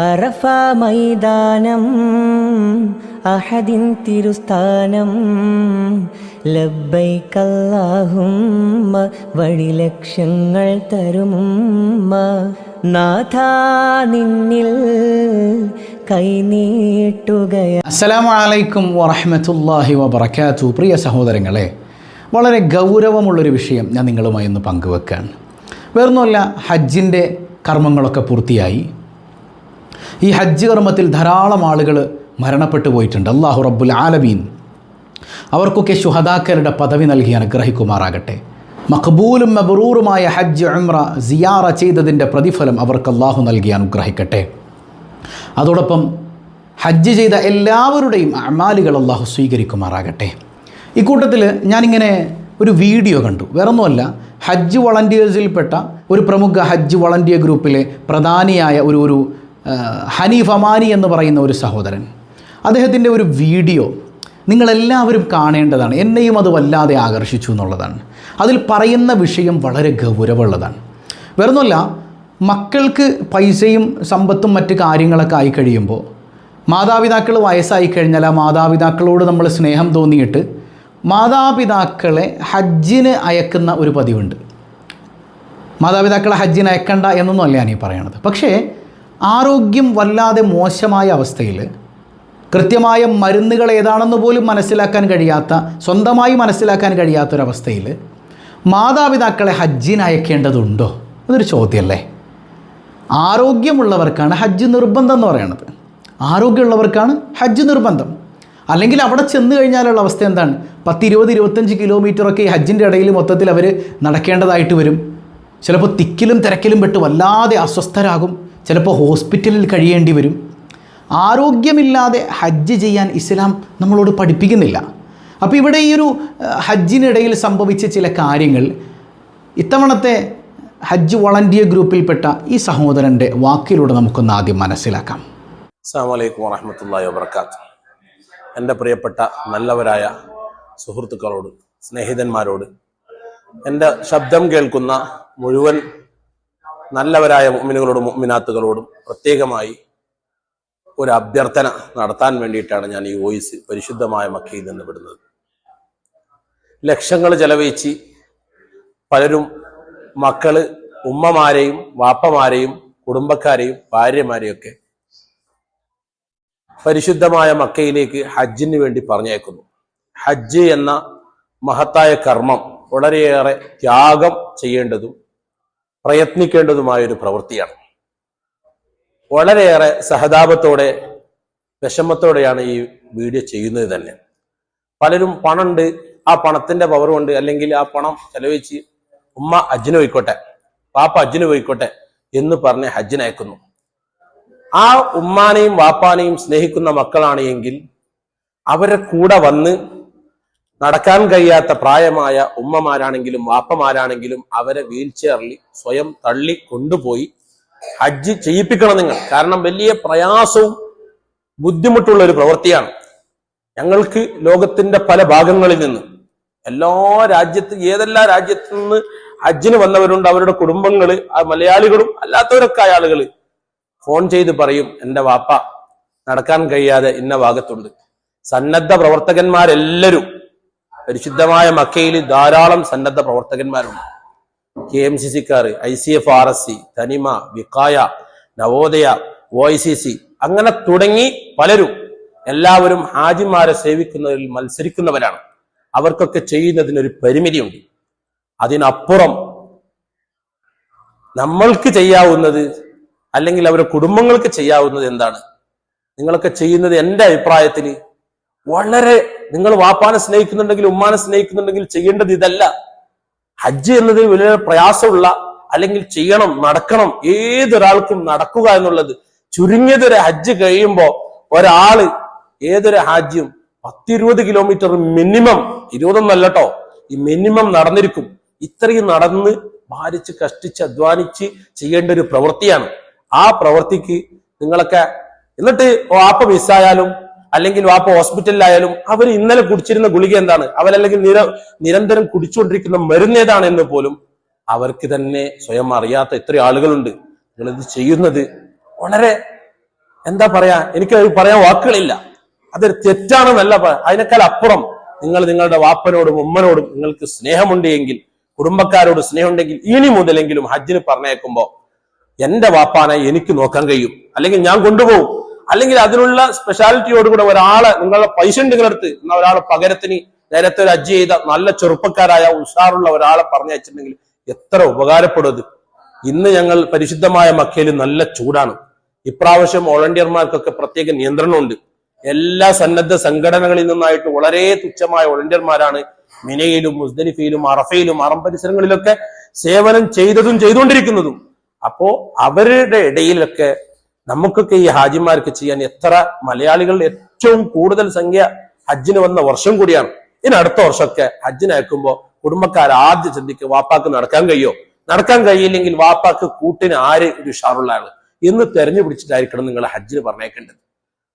അറഫ മൈതാനം അഹദിൻ തിരുസ്ഥാനം. ലബ്ബൈക്കല്ലാഹുമ്മ വഴി ലക്ഷ്യങ്ങൾ തരുമുമ്മ. നാഥ നിന്നിൽ കൈനീട്ടുകയ അസ്സലാമു അലൈക്കും വറഹമത്തല്ലാഹി വബർക്കാത്തു പ്രിയ സഹോദരങ്ങളെ വളരെ ഗൗരവമുള്ളൊരു വിഷയം ഞാൻ നിങ്ങളുമായി ഒന്ന് പങ്കുവെക്കുകയാണ് വേറൊന്നുമല്ല ഹജ്ജിന്റെ കർമ്മങ്ങളൊക്കെ പൂർത്തിയായി. ഈ ഹജ്ജ് കർമ്മത്തിൽ ധാരാളം ആളുകൾ മരണപ്പെട്ടു പോയിട്ടുണ്ട്. അള്ളാഹു റബ്ബുൽ ആലമീൻ അവർക്കൊക്കെ ശുഹദാക്കളുടെ പദവി നൽകി അനുഗ്രഹിക്കുമാറാകട്ടെ. മഖബൂലും മബറൂറുമായ ഹജ്ജ് ഉംറ സിയാറ ചെയ്തതിന്റെ പ്രതിഫലം അവർക്ക് അള്ളാഹു നൽകി അനുഗ്രഹിക്കട്ടെ. അതോടൊപ്പം ഹജ്ജ് ചെയ്ത എല്ലാവരുടെയും അമാലുകൾ അള്ളാഹു സ്വീകരിക്കുമാറാകട്ടെ. ഇക്കൂട്ടത്തിൽ ഞാനിങ്ങനെ ഒരു വീഡിയോ കണ്ടു. വേറൊന്നുമല്ല ഹജ്ജ് വളണ്ടിയേഴ്സിൽപ്പെട്ട ഒരു പ്രമുഖ ഹജ്ജ് വളണ്ടിയർ ഗ്രൂപ്പിലെ പ്രധാനിയായ ഒരു ഒരു ഹനീഫ് അമാനി എന്ന് പറയുന്ന ഒരു സഹോദരൻ. അദ്ദേഹത്തിന്റെ ഒരു വീഡിയോ നിങ്ങളെല്ലാവരും കാണേണ്ടതാണ്. എന്നെയും അത് വല്ലാതെ ആകർഷിച്ചു എന്നുള്ളതാണ്. അതിൽ പറയുന്ന വിഷയം വളരെ ഗൗരവമുള്ളതാണ്. വേറൊന്നുമല്ല മക്കൾക്ക് പൈസയും സമ്പത്തും മറ്റ് കാര്യങ്ങളൊക്കെ ആയി കഴിയുമ്പോൾ മാതാപിതാക്കൾ വയസ്സായി കഴിഞ്ഞാൽ ആ മാതാപിതാക്കളോട് നമ്മൾ സ്നേഹം തോന്നിയിട്ട് മാതാപിതാക്കളെ ഹജ്ജിന് അയക്കുന്ന ഒരു പതിവുണ്ട്. മാതാപിതാക്കളെ ഹജ്ജിന് അയക്കണ്ട എന്നൊന്നും അല്ല ഞാനീ പറയണത്. പക്ഷേ ആരോഗ്യം വല്ലാതെ മോശമായ അവസ്ഥയിൽ കൃത്യമായ മരുന്നുകൾ ഏതാണെന്ന് പോലും മനസ്സിലാക്കാൻ കഴിയാത്ത സ്വന്തമായി മനസ്സിലാക്കാൻ കഴിയാത്തൊരവസ്ഥയിൽ മാതാപിതാക്കളെ ഹജ്ജിന് അയക്കേണ്ടതുണ്ടോ? അതൊരു ചോദ്യമല്ലേ? ആരോഗ്യമുള്ളവർക്കാണ് ഹജ്ജ് നിർബന്ധം എന്ന് പറയണത്. ആരോഗ്യമുള്ളവർക്കാണ് ഹജ്ജ് നിർബന്ധം. അല്ലെങ്കിൽ അവിടെ ചെന്ന് കഴിഞ്ഞാലുള്ള അവസ്ഥ എന്താണ്? പത്ത് ഇരുപത് ഇരുപത്തഞ്ച് കിലോമീറ്ററൊക്കെ ഈ ഹജ്ജിന്റെ ഇടയിൽ മൊത്തത്തിൽ അവർ നടക്കേണ്ടതായിട്ട് വരും. ചിലപ്പോൾ തിക്കിലും തിരക്കിലും പെട്ട് വല്ലാതെ അസ്വസ്ഥരാകും. ചിലപ്പോൾ ഹോസ്പിറ്റലിൽ കഴിയേണ്ടി വരും. ആരോഗ്യമില്ലാതെ ഹജ്ജ് ചെയ്യാൻ ഇസ്ലാം നമ്മളോട് പഠിപ്പിക്കുന്നില്ല. അപ്പോൾ ഇവിടെ ഈ ഒരു ഹജ്ജിനിടയിൽ സംഭവിച്ച ചില കാര്യങ്ങൾ ഇത്തവണത്തെ ഹജ്ജ് വളണ്ടിയർ ഗ്രൂപ്പിൽപ്പെട്ട ഈ സഹോദരന്റെ വാക്കിലൂടെ നമുക്കൊന്ന് ആദ്യം മനസ്സിലാക്കാം. അസ്സാം വലൈക്കും വറഹമത്തല്ലാഹി വബർക്കാത്ത് എന്റെ പ്രിയപ്പെട്ട നല്ലവരായ സുഹൃത്തുക്കളോട് സ്നേഹിതന്മാരോട് എന്റെ ശബ്ദം കേൾക്കുന്ന മുഴുവൻ നല്ലവരായ മുഅ്മിനുകളോടും മുഅ്മിനാത്തുകളോടും പ്രത്യേകമായി ഒരു അഭ്യർത്ഥന നടത്താൻ വേണ്ടിയിട്ടാണ് ഞാൻ ഈ വോയിസ് പരിശുദ്ധമായ മക്കയിൽ നിന്ന് വിടുന്നത്. ലക്ഷങ്ങൾ ചെലവഴിച്ച് പലരും മക്കൾ ഉമ്മമാരെയും വാപ്പമാരെയും കുടുംബക്കാരെയും ഭാര്യമാരെയും ഒക്കെ പരിശുദ്ധമായ മക്കയിലേക്ക് ഹജ്ജിന് വേണ്ടി പറഞ്ഞേക്കുന്നു ഹജ്ജ് എന്ന മഹത്തായ കർമ്മം വളരെയേറെ ത്യാഗം ചെയ്യേണ്ടതും പ്രയത്നിക്കേണ്ടതുമായ ഒരു പ്രവൃത്തിയാണ്. വളരെയേറെ സഹതാപത്തോടെ വിഷമത്തോടെയാണ് ഈ വീഡിയോ ചെയ്യുന്നത് തന്നെ. പലരും പണമുണ്ട് ആ പണത്തിന്റെ പവർ കൊണ്ട് അല്ലെങ്കിൽ ആ പണം ചെലവഴിച്ച് ഉമ്മ അജ്ജിന് പോയിക്കോട്ടെ പാപ്പ അജ്ജിന് പോയിക്കോട്ടെ എന്ന് പറഞ്ഞ് ഹജ്ജിനയക്കുന്നു ആ ഉമ്മാനെയും വാപ്പാനെയും സ്നേഹിക്കുന്ന മക്കളാണ് എങ്കിൽ അവരെ കൂടെ വന്ന് നടക്കാൻ കഴിയാത്ത പ്രായമായ ഉമ്മമാരാണെങ്കിലും വാപ്പമാരാണെങ്കിലും അവരെ വീൽ ചെയറിൽ സ്വയം തള്ളി കൊണ്ടുപോയി ഹജ്ജ് ചെയ്യിപ്പിക്കണം നിങ്ങൾ. കാരണം വലിയ പ്രയാസവും ബുദ്ധിമുട്ടുള്ള ഒരു പ്രവൃത്തിയാണ്. ഞങ്ങൾക്ക് ലോകത്തിന്റെ പല ഭാഗങ്ങളിൽ നിന്ന് എല്ലാ രാജ്യത്ത് ഏതെല്ലാം രാജ്യത്തു നിന്ന് ഹജ്ജിന് വന്നവരുണ്ട്. അവരുടെ കുടുംബങ്ങൾ ആ മലയാളികളും അല്ലാത്തവരൊക്കെ ആയ ആളുകൾ ഫോൺ ചെയ്ത് പറയും എന്റെ വാപ്പ നടക്കാൻ കഴിയാതെ ഇന്ന ഭാഗത്തുണ്ട്. സന്നദ്ധ പ്രവർത്തകന്മാരെല്ലാവരും പരിശുദ്ധമായ മക്കയിൽ ധാരാളം സന്നദ്ധ പ്രവർത്തകന്മാരുണ്ട്. K M C Sikar I C F R S C Thanima Wiqaya Navodaya O I C C അങ്ങനെ തുടങ്ങി പലരും എല്ലാവരും ഹാജിമാരെ സേവിക്കുന്നതിൽ മത്സരിക്കുന്നവരാണ്. അവർക്കൊക്കെ ചെയ്യുന്നതിനൊരു പരിമിതിയുണ്ട്. അതിനപ്പുറം നമ്മൾക്ക് ചെയ്യാവുന്നത് അല്ലെങ്കിൽ അവരുടെ കുടുംബങ്ങൾക്ക് ചെയ്യാവുന്നത് എന്താണ്? നിങ്ങളൊക്കെ ചെയ്യുന്നത് എന്റെ അഭിപ്രായത്തിൽ വളരെ നിങ്ങൾ വാപ്പാനെ സ്നേഹിക്കുന്നുണ്ടെങ്കിൽ ഉമ്മാനെ സ്നേഹിക്കുന്നുണ്ടെങ്കിൽ ചെയ്യേണ്ടത് ഇതല്ല. ഹജ്ജ് എന്നത് വലിയ പ്രയാസമുള്ള അല്ലെങ്കിൽ ചെയ്യണം നടക്കണം ഏതൊരാൾക്കും നടക്കുക എന്നുള്ളത്. ചുരുങ്ങിയതൊരു ഹജ്ജ് കഴിയുമ്പോ ഒരാൾ ഏതൊരു ഹാജ്യം പത്തിരുപത് കിലോമീറ്റർ മിനിമം ഇരുപതൊന്നല്ലട്ടോ ഈ മിനിമം നടന്നിരിക്കും. ഇത്രയും നടന്ന് ഭാരിച്ച് കഷ്ടിച്ച് അധ്വാനിച്ച് ചെയ്യേണ്ട ഒരു പ്രവൃത്തിയാണ്. ആ പ്രവൃത്തിക്ക് നിങ്ങളൊക്കെ എന്നിട്ട് ആപ്പ് മിസ്സായാലും അല്ലെങ്കിൽ വാപ്പ ഹോസ്പിറ്റലിലായാലും അവർ ഇന്നലെ കുടിച്ചിരുന്ന ഗുളിക എന്താണ്? അവരല്ലെങ്കിൽ നിര നിരന്തരം കുടിച്ചുകൊണ്ടിരിക്കുന്ന മരുന്ന് ഏതാണ് എന്ന് പോലും അവർക്ക് തന്നെ സ്വയം അറിയാത്ത എത്ര ആളുകളുണ്ട്. നിങ്ങളിത് ചെയ്യുന്നത് വളരെ എന്താ പറയാ എനിക്ക് പറയാൻ വാക്കുകളില്ല. അതൊരു തെറ്റാണെന്നല്ല അതിനേക്കാൾ അപ്പുറം നിങ്ങൾ നിങ്ങളുടെ വാപ്പനോടും ഉമ്മനോടും നിങ്ങൾക്ക് സ്നേഹമുണ്ട് എങ്കിൽ കുടുംബക്കാരോട് സ്നേഹമുണ്ടെങ്കിൽ ഇനി മുതലെങ്കിലും ഹജ്ജിന് പറഞ്ഞേക്കുമ്പോ എന്റെ വാപ്പാനെ എനിക്ക് നോക്കാൻ കഴിയും. അല്ലെങ്കിൽ ഞാൻ കൊണ്ടുപോകും. അല്ലെങ്കിൽ അതിനുള്ള സ്പെഷ്യാലിറ്റിയോടുകൂടെ ഒരാളെ നിങ്ങളുടെ പൈസ നിങ്ങളെടുത്ത് എന്നാൽ ഒരാളെ പകരത്തിന് നേരത്തെ ഒരു അജ്ജ് ചെയ്ത നല്ല ചെറുപ്പക്കാരായ ഉഷാറുള്ള ഒരാളെ പറഞ്ഞയച്ചിട്ടുണ്ടെങ്കിൽ എത്ര ഉപകാരപ്പെടുന്നത് ഇന്ന് ഞങ്ങൾ പരിശുദ്ധമായ മക്കയിൽ നല്ല ചൂടാണ്. ഇപ്രാവശ്യം വോളണ്ടിയർമാർക്കൊക്കെ പ്രത്യേക നിയന്ത്രണമുണ്ട്. എല്ലാ സന്നദ്ധ സംഘടനകളിൽ നിന്നായിട്ട് വളരെ തുച്ഛമായ വോളണ്ടിയർമാരാണ് മിനയിലും മുസ്ദലിഫയിലും അറഫയിലും അറം പരിസരങ്ങളിലൊക്കെ സേവനം ചെയ്തതും ചെയ്തുകൊണ്ടിരിക്കുന്നതും. അപ്പോ അവരുടെ ഇടയിലൊക്കെ നമുക്കൊക്കെ ഈ ഹാജിമാർക്ക് ചെയ്യാൻ എത്ര മലയാളികൾ ഏറ്റവും കൂടുതൽ സംഖ്യ ഹജ്ജിന് വന്ന വർഷം കൂടിയാണ്. ഇനി അടുത്ത വർഷമൊക്കെ ഹജ്ജിനയക്കുമ്പോൾ കുടുംബക്കാർ ആദ്യം ചിന്തിക്കുക വാപ്പാക്ക് നടക്കാൻ കഴിയോ? നടക്കാൻ കഴിയില്ലെങ്കിൽ വാപ്പാക്ക് കൂട്ടിന് ആര് ഒരു ഉഷാറുള്ള ആൾ എന്ന് തെരഞ്ഞു പിടിച്ചിട്ടായിരിക്കണം നിങ്ങൾ ഹജ്ജിന് പറഞ്ഞേക്കേണ്ടത്.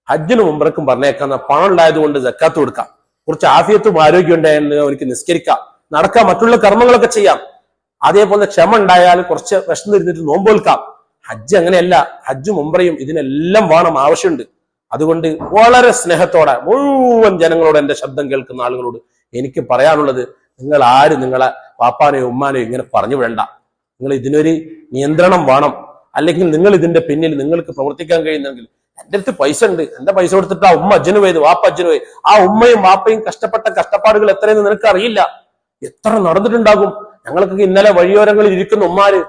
ഹജ്ജിന് മുമ്പറക്കും പറഞ്ഞേക്കാന്ന പണം ഉണ്ടായത് കൊണ്ട് ജക്കാത്ത് കൊടുക്കാം. കുറച്ച് ആഫിയത്തും ആരോഗ്യം ഉണ്ടായാലും അവർക്ക് നിസ്കരിക്കാം. നടക്കാം മറ്റുള്ള കർമ്മങ്ങളൊക്കെ ചെയ്യാം. അതേപോലെ ക്ഷമ ഉണ്ടായാൽ കുറച്ച് വിഷം തിരിഞ്ഞിട്ട് നോമ്പോൽക്കാം ഹജ്ജ് അങ്ങനെയല്ല ഹജ്ജും ഉംറയും ഇതിനെല്ലാം വേണം ആവശ്യമുണ്ട്. അതുകൊണ്ട് വളരെ സ്നേഹത്തോടെ മുഴുവൻ ജനങ്ങളോട് എന്റെ ശബ്ദം കേൾക്കുന്ന ആളുകളോട് എനിക്ക് പറയാനുള്ളത് നിങ്ങൾ ആര് നിങ്ങളെ പാപ്പാനെയോ ഉമ്മാനെയോ ഇങ്ങനെ പറഞ്ഞു വേണ്ട നിങ്ങൾ ഇതിനൊരു നിയന്ത്രണം വേണം. അല്ലെങ്കിൽ നിങ്ങൾ ഇതിന്റെ പിന്നിൽ നിങ്ങൾക്ക് പ്രവർത്തിക്കാൻ കഴിയുന്നെങ്കിൽ എന്റെ അടുത്ത് പൈസ ഉണ്ട്. എന്റെ പൈസ കൊടുത്തിട്ട് ആ ഉമ്മ അജ്ജന് പോയത് വാപ്പ അജ്ജന് പോയി ആ ഉമ്മയും വാപ്പയും കഷ്ടപ്പെട്ട കഷ്ടപ്പാടുകൾ എത്രയെന്ന് നിനക്ക് അറിയില്ല. എത്ര നടന്നിട്ടുണ്ടാകും? ഞങ്ങൾക്കൊക്കെ ഇന്നലെ വഴിയോരങ്ങളിൽ ഇരിക്കുന്ന ഉമ്മാര്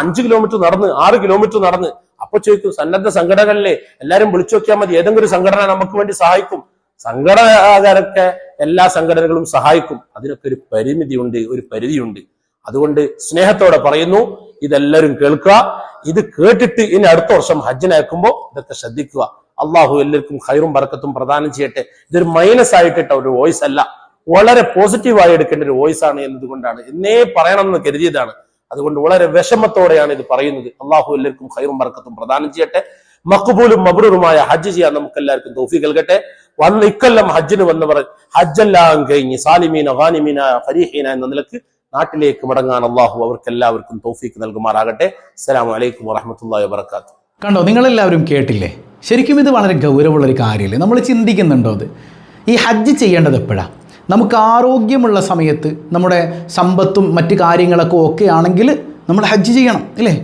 അഞ്ചു കിലോമീറ്റർ നടന്ന് ആറ് കിലോമീറ്റർ നടന്ന്. അപ്പൊ ചോദിക്കും സന്നദ്ധ സംഘടനകളിലെ എല്ലാരും വിളിച്ചു നോക്കിയാൽ മതി ഏതെങ്കിലും ഒരു സംഘടന നമുക്ക് വേണ്ടി സഹായിക്കും. സംഘടനകാരൊക്കെ എല്ലാ സംഘടനകളും സഹായിക്കും. അതിനൊക്കെ ഒരു പരിമിതിയുണ്ട് ഒരു പരിധിയുണ്ട്. അതുകൊണ്ട് സ്നേഹത്തോടെ പറയുന്നു ഇതെല്ലാവരും കേൾക്കുക. ഇത് കേട്ടിട്ട് ഇനി അടുത്ത വർഷം ഹജ്ജിനയക്കുമ്പോൾ ഇതൊക്കെ ശ്രദ്ധിക്കുക. അള്ളാഹു എല്ലാവർക്കും ഹൈറും ബർക്കത്തും പ്രദാനം ചെയ്യട്ടെ. ഇതൊരു മൈനസ് ആയിട്ടിട്ട ഒരു വോയിസ് അല്ല. വളരെ പോസിറ്റീവായി എടുക്കേണ്ട ഒരു വോയിസ് ആണ് എന്നതുകൊണ്ടാണ്. എന്നേ പറയണം എന്ന് കരുതിയതാണ്. അതുകൊണ്ട് വളരെ വിഷമത്തോടെയാണ് ഇത് പറയുന്നത്. അള്ളാഹു എല്ലാവർക്കും ഹൈറും ബർക്കത്തും. പ്രദാനം ചെയ്യട്ടെ. മക്കുബൂലും മബ്രൂറുമായ ഹജ്ജ് ചെയ്യാൻ നമുക്ക് എല്ലാവർക്കും തോഫി നൽകട്ടെ. വന്ന് ഇക്കൊല്ലം ഹജ്ജിന് വന്നവർ ഹജ്ജെല്ലാം കഴിഞ്ഞ് സാലിമീന ഹാനിമീന ഫരീഹീന എന്ന നിലയ്ക്ക് നാട്ടിലേക്ക് മടങ്ങാൻ അള്ളാഹു അവർക്ക് എല്ലാവർക്കും തോഫിക്ക് നൽകുമാറാകട്ടെ. അസ്സലാമു അലൈക്കും വറഹമത്തല്ലാ വബർക്കാത്തു കണ്ടോ നിങ്ങളെല്ലാവരും കേട്ടില്ലേ? ശരിക്കും ഇത് വളരെ ഗൗരവമുള്ളൊരു കാര്യമല്ലേ നമ്മൾ ചിന്തിക്കുന്നുണ്ടോ അത്? ഈ ഹജ്ജ് ചെയ്യേണ്ടത് എപ്പോഴാണ് നമുക്ക് ആരോഗ്യമുള്ള സമയത്ത് നമ്മുടെ സമ്പത്തും മറ്റ് കാര്യങ്ങളൊക്കെ ഒക്കെ ആണെങ്കിൽ നമ്മൾ ഹജ്ജ് ചെയ്യണം അല്ലേ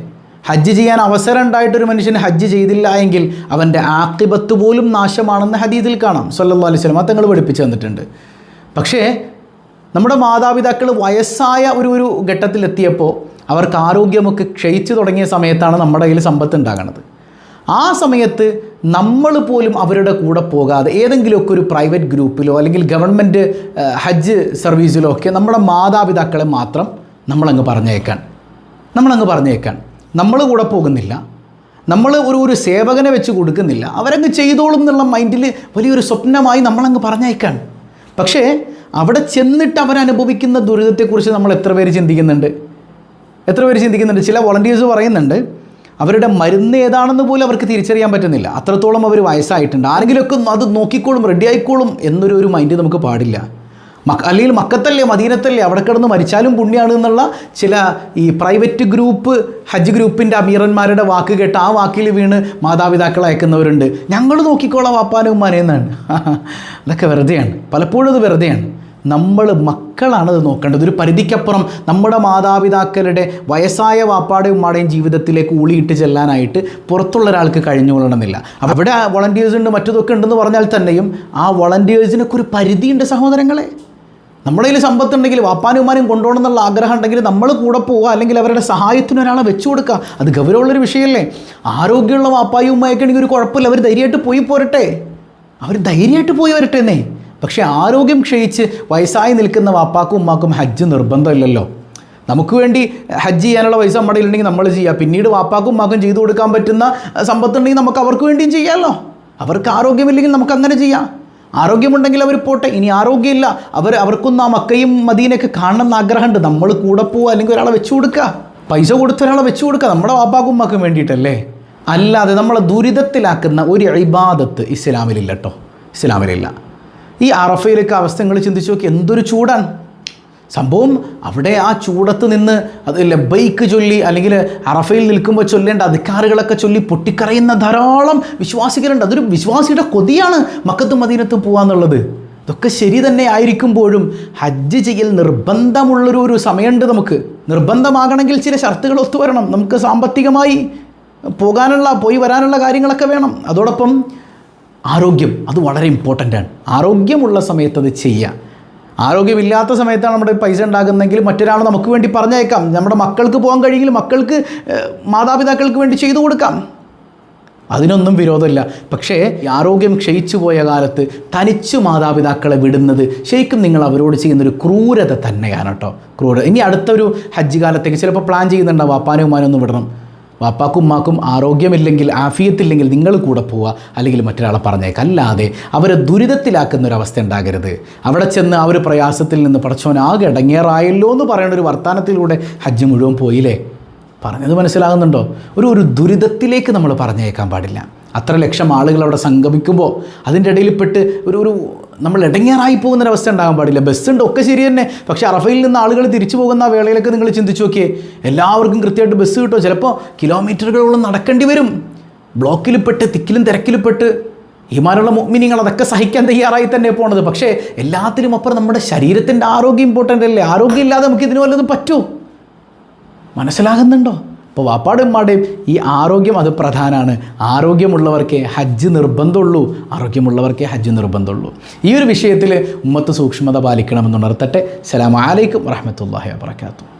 ഹജ്ജ് ചെയ്യാൻ അവസരം ഉണ്ടായിട്ടൊരു മനുഷ്യൻ ഹജ്ജ് ചെയ്തില്ല എങ്കിൽ അവന്റെ ആക്കിബത്ത് പോലും നാശമാണെന്ന് ഹദീദിൽ കാണാം. സല്ലല്ലാഹു അലൈഹി അത് തങ്ങൾ പഠിപ്പിച്ചു തന്നിട്ടുണ്ട്. പക്ഷേ നമ്മുടെ മാതാപിതാക്കൾ വയസ്സായ ഒരു ഒരു ഘട്ടത്തിലെത്തിയപ്പോൾ അവർക്ക് ആരോഗ്യമൊക്കെ ക്ഷയിച്ചു തുടങ്ങിയ സമയത്താണ് നമ്മുടെ കയ്യിൽ സമ്പത്ത് ഉണ്ടാകുന്നത്. ആ സമയത്ത് നമ്മൾ പോലും അവരുടെ കൂടെ പോകാതെ ഏതെങ്കിലുമൊക്കെ ഒരു പ്രൈവറ്റ് ഗ്രൂപ്പിലോ അല്ലെങ്കിൽ ഗവൺമെന്റ് ഹജ്ജ് സർവീസിലോ ഒക്കെ നമ്മുടെ മാതാപിതാക്കളെ മാത്രം നമ്മളങ്ങ് പറഞ്ഞേക്കാൻ നമ്മളങ്ങ് പറഞ്ഞേക്കാൻ നമ്മൾ കൂടെ പോകുന്നില്ല. നമ്മൾ ഒരു ഒരു സേവകനെ വെച്ച് കൊടുക്കുന്നില്ല. അവരങ്ങ് ചെയ്തോളും എന്നുള്ള മൈൻഡിൽ വലിയൊരു സ്വപ്നമായി നമ്മളങ്ങ് പറഞ്ഞേക്കാൻ പക്ഷേ അവിടെ ചെന്നിട്ട് അവരനുഭവിക്കുന്ന ദുരിതത്തെക്കുറിച്ച് നമ്മൾ എത്ര പേര് ചിന്തിക്കുന്നുണ്ട്? എത്ര പേര് ചിന്തിക്കുന്നുണ്ട്? ചില വോളണ്ടിയേഴ്സ് പറയുന്നുണ്ട് അവരുടെ മരുന്ന് ഏതാണെന്ന് പോലും അവർക്ക് തിരിച്ചറിയാൻ പറ്റുന്നില്ല. അത്രത്തോളം അവർ വയസ്സായിട്ടുണ്ട്. ആരെങ്കിലുമൊക്കെ അത് നോക്കിക്കോളും റെഡി ആയിക്കോളും എന്നൊരു ഒരു മൈൻഡ് നമുക്ക് പാടില്ല. മക്ക അല്ലെങ്കിൽ മക്കത്തല്ലേ മദീനത്തല്ലേ അവിടെ കിടന്ന് മരിച്ചാലും പുണ്യാണ് എന്നുള്ള ചില ഈ പ്രൈവറ്റ് ഗ്രൂപ്പ് ഹജ്ജ് ഗ്രൂപ്പിന്റെ അമീറന്മാരുടെ വാക്ക് കേട്ട് ആ വാക്കിൽ വീണ് മാതാപിതാക്കൾ അയക്കുന്നവരുണ്ട്. ഞങ്ങൾ നോക്കിക്കോളാം വാപ്പാനും ഉമ്മാനെന്നാണ് അതൊക്കെ വെറുതെയാണ്. പലപ്പോഴും അത് വെറുതെയാണ്. നമ്മൾ മക്കളാണ് അത് നോക്കേണ്ടത്. ഒരു പരിധിക്കപ്പുറം നമ്മുടെ മാതാപിതാക്കളുടെ വയസ്സായ വാപ്പാടെയും ഉമ്മാടെയും ജീവിതത്തിലേക്ക് ഊളിയിട്ട് ചെല്ലാനായിട്ട് പുറത്തുള്ള ഒരാൾക്ക് കഴിഞ്ഞുകൊള്ളണമെന്നില്ല. അവിടെ വോളണ്ടിയേഴ്സ് ഉണ്ട് മറ്റതൊക്കെ ഉണ്ടെന്ന് പറഞ്ഞാൽ തന്നെയും ആ വോളണ്ടിയേഴ്സിനൊക്കെ ഒരു പരിധിയുണ്ട് സഹോദരങ്ങളെ. നമ്മുടെ കയ്യിൽ സമ്പത്തുണ്ടെങ്കിൽ വാപ്പാനും ഉമ്മാനും കൊണ്ടുപോകണം എന്നുള്ള ആഗ്രഹം ഉണ്ടെങ്കിൽ നമ്മൾ കൂടെ പോവുക അല്ലെങ്കിൽ അവരുടെ സഹായത്തിന് ഒരാളെ വെച്ചു കൊടുക്കുക. അത് ഗൗരവമുള്ളൊരു വിഷയമല്ലേ? ആരോഗ്യമുള്ള വാപ്പായും ഉമ്മയൊക്കെ ആണെങ്കിൽ ഒരു കുഴപ്പമില്ല. അവർ ധൈര്യമായിട്ട് പോയി പോരട്ടെ. അവർ ധൈര്യമായിട്ട് പോയി വരട്ടെ എന്നേ. പക്ഷേ ആരോഗ്യം ക്ഷയിച്ച് വയസ്സായി നിൽക്കുന്ന വാപ്പാക്കും ഉമ്മാക്കും ഹജ്ജ് നിർബന്ധമില്ലല്ലോ. നമുക്ക് വേണ്ടി ഹജ്ജ് ചെയ്യാനുള്ള പൈസ നമ്മുടെ ഉണ്ടെങ്കിൽ നമ്മൾ ചെയ്യുക പിന്നീട് വാപ്പാക്കും ഉമ്മാക്കും ചെയ്തു കൊടുക്കാൻ പറ്റുന്ന സമ്പത്തുണ്ടെങ്കിൽ നമുക്ക് അവർക്ക് വേണ്ടിയും ചെയ്യാമല്ലോ. അവർക്ക് ആരോഗ്യമില്ലെങ്കിൽ നമുക്ക് അങ്ങനെ ചെയ്യാം. ആരോഗ്യമുണ്ടെങ്കിൽ അവർ പോട്ടെ. ഇനി ആരോഗ്യമില്ല. അവർ അവർക്കൊന്നും ആ മക്കയും മദീനൊക്കെ കാണണം എന്ന് ആഗ്രഹമുണ്ട്. നമ്മൾ കൂടെ പോവുക അല്ലെങ്കിൽ ഒരാളെ വെച്ചു കൊടുക്കുക. പൈസ കൊടുത്ത് ഒരാളെ വെച്ചു കൊടുക്കുക. നമ്മുടെ വാപ്പാക്കും ഉമ്മാക്കും വേണ്ടിയിട്ടല്ലേ? അല്ലാതെ നമ്മളെ ദുരിതത്തിലാക്കുന്ന ഒരു ഇബാദത്ത് ഇസ്ലാമിലില്ല കേട്ടോ. ഇസ്ലാമിലില്ല. ഈ അറഫയിലൊക്കെ അവസ്ഥ നിങ്ങൾ ചിന്തിച്ചു നോക്കി എന്തൊരു ചൂടാണ്. സംഭവം അവിടെ ആ ചൂടത്ത് നിന്ന് അത് ലബൈക്ക് ചൊല്ലി അല്ലെങ്കിൽ അറഫയിൽ നിൽക്കുമ്പോൾ ചൊല്ലേണ്ട അധികാരികളൊക്കെ ചൊല്ലി പൊട്ടിക്കറയുന്ന ധാരാളം വിശ്വാസികളുണ്ട്. അതൊരു വിശ്വാസിയുടെ കൊതിയാണ് മക്കത്തും മദീനത്തും പോകാന്നുള്ളത് ഇതൊക്കെ ശരി തന്നെ ആയിരിക്കുമ്പോഴും ഹജ്ജ് ചെയ്യൽ നിർബന്ധമുള്ളൊരു ഒരു സമയമുണ്ട് നമുക്ക്. നിർബന്ധമാകണമെങ്കിൽ ചില ഷർത്തുകൾ ഒത്തുവരണം. നമുക്ക് സാമ്പത്തികമായി പോകാനുള്ള പോയി വരാനുള്ള കാര്യങ്ങളൊക്കെ വേണം. അതോടൊപ്പം ആരോഗ്യം അത് വളരെ ഇമ്പോർട്ടന്റ് ആണ്. ആരോഗ്യമുള്ള സമയത്ത് അത് ചെയ്യുക ആരോഗ്യമില്ലാത്ത സമയത്താണ് നമ്മുടെ പൈസ ഉണ്ടാകുന്നെങ്കിൽ മറ്റൊരാൾ നമുക്ക് വേണ്ടി പറഞ്ഞേക്കാം നമ്മുടെ മക്കൾക്ക് പോകാൻ കഴിയെങ്കിൽ മക്കൾക്ക് മാതാപിതാക്കൾക്ക് വേണ്ടി ചെയ്തു കൊടുക്കാം. അതിനൊന്നും വിരോധമില്ല. പക്ഷേ ആരോഗ്യം ക്ഷയിച്ചു പോയ കാലത്ത് തനിച്ചു മാതാപിതാക്കളെ വിടുന്നത് ശരിക്കും നിങ്ങൾ അവരോട് ചെയ്യുന്നൊരു ക്രൂരത തന്നെയാണ് കേട്ടോ. ക്രൂരത ഇനി അടുത്തൊരു ഹജ്ജ് കാലത്തേക്ക് ചിലപ്പോൾ പ്ലാൻ ചെയ്യുന്നുണ്ടാവും. അപ്പാനും ഉമ്മാനും ഒന്ന് വിടണം. വാപ്പാക്കും മാക്കും ആരോഗ്യമില്ലെങ്കിൽ ആഫിയത്തില്ലെങ്കിൽ നിങ്ങൾ കൂടെ പോവുക അല്ലെങ്കിൽ മറ്റൊരാളെ പറഞ്ഞേക്കാം. അല്ലാതെ അവരെ ദുരിതത്തിലാക്കുന്ന ഒരു അവസ്ഥ ഉണ്ടാകരുത്. അവിടെ ചെന്ന് ആ ഒരു പ്രയാസത്തിൽ നിന്ന് പടച്ചോൻ ആകെ ഇടങ്ങേറായല്ലോ എന്ന് പറയുന്ന ഒരു വർത്തമാനത്തിലൂടെ ഹജ്ജ് മുഴുവൻ പോയില്ലേ? പറഞ്ഞത് മനസ്സിലാകുന്നുണ്ടോ? ഒരു ഒരു ദുരിതത്തിലേക്ക് നമ്മൾ പറഞ്ഞേക്കാൻ പാടില്ല. അത്ര ലക്ഷം ആളുകൾ അവിടെ സംഗമിക്കുമ്പോൾ അതിന്റെ ഇടയിൽപ്പെട്ട് ഒരു ഒരു നമ്മൾ ഇടങ്ങേറായി പോകുന്നൊരവസ്ഥ ഉണ്ടാകാൻ പാടില്ല. ബസ് ഉണ്ട് ഒക്കെ ശരി തന്നെ. പക്ഷേ അറഫയിൽ നിന്ന് ആളുകൾ തിരിച്ചു പോകുന്ന ആ വേളയിലൊക്കെ നിങ്ങൾ ചിന്തിച്ചു നോക്കിയേ. എല്ലാവർക്കും കൃത്യമായിട്ട് ബസ് കിട്ടുമോ? ചിലപ്പോൾ കിലോമീറ്ററുകളോളം നടക്കേണ്ടി വരും. ബ്ലോക്കിൽപ്പെട്ട് തിക്കിലും തിരക്കിൽപ്പെട്ട് ഈമാനുള്ള മിനിങ്ങൾ അതൊക്കെ സഹിക്കാൻ തയ്യാറായി തന്നെ പോണത്. പക്ഷേ എല്ലാത്തിനും അപ്പുറം നമ്മുടെ ശരീരത്തിന്റെ ആരോഗ്യം ഇമ്പോർട്ടന്റ് അല്ലേ? ആരോഗ്യം ഇല്ലാതെ നമുക്ക് ഇതിന് വല്ലതും പറ്റുമോ മനസ്സിലാകുന്നുണ്ടോ? അപ്പോൾ വാപ്പാടും ഈ ആരോഗ്യം അത് പ്രധാനമാണ് ആരോഗ്യമുള്ളവർക്കേ ഹജ്ജ് നിർബന്ധമുള്ളൂ. ആരോഗ്യമുള്ളവർക്കേ ഹജ്ജ് നിർബന്ധമുള്ളൂ. ഈ ഒരു വിഷയത്തിൽ ഉമ്മത്ത് സൂക്ഷ്മത പാലിക്കണമെന്നുണർത്തട്ടെ. സലാം അലൈക്കും വറഹമത്തല്ലാഹി വാബർക്കാത്തു